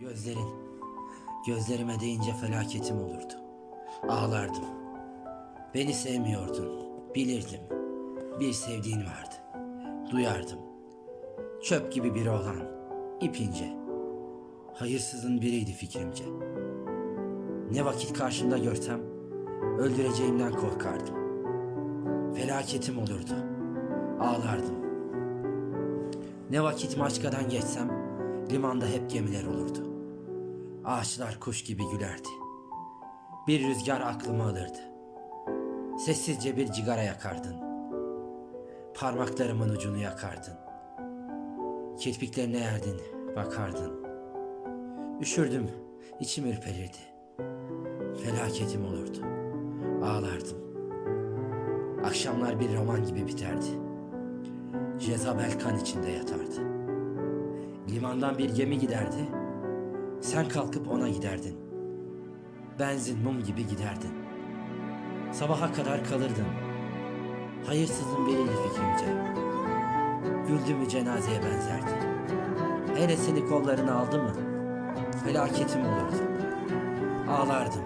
Gözlerin, gözlerime değince felaketim olurdu. Ağlardım. Beni sevmiyordun, bilirdim. Bir sevdiğin vardı. Duyardım. Çöp gibi biri olan, ipince. Hayırsızın biriydi fikrimce. Ne vakit karşımda görsem, öldüreceğimden korkardım. Felaketim olurdu. Ağlardım. Ne vakit Maçka'dan geçsem limanda hep gemiler olurdu. Ağaçlar kuş gibi gülerdi. Bir rüzgar aklımı alırdı. Sessizce bir cigara yakardın. Parmaklarımın ucunu yakardın. Kirpiklerine erdin, bakardın. Üşürdüm, içim ürperirdi. Felaketim olurdu. Ağlardım. Akşamlar bir roman gibi biterdi. Jezabel kan içinde yatardı. Limandan bir gemi giderdi. Sen kalkıp ona giderdin. Benzin mum gibi giderdin. Sabaha kadar kalırdın. Hayırsızın biriydi fikrimce. Güldü mü cenazeye benzerdi. Hele seni kollarına aldı mı? Felaketim olurdu. Ağlardım.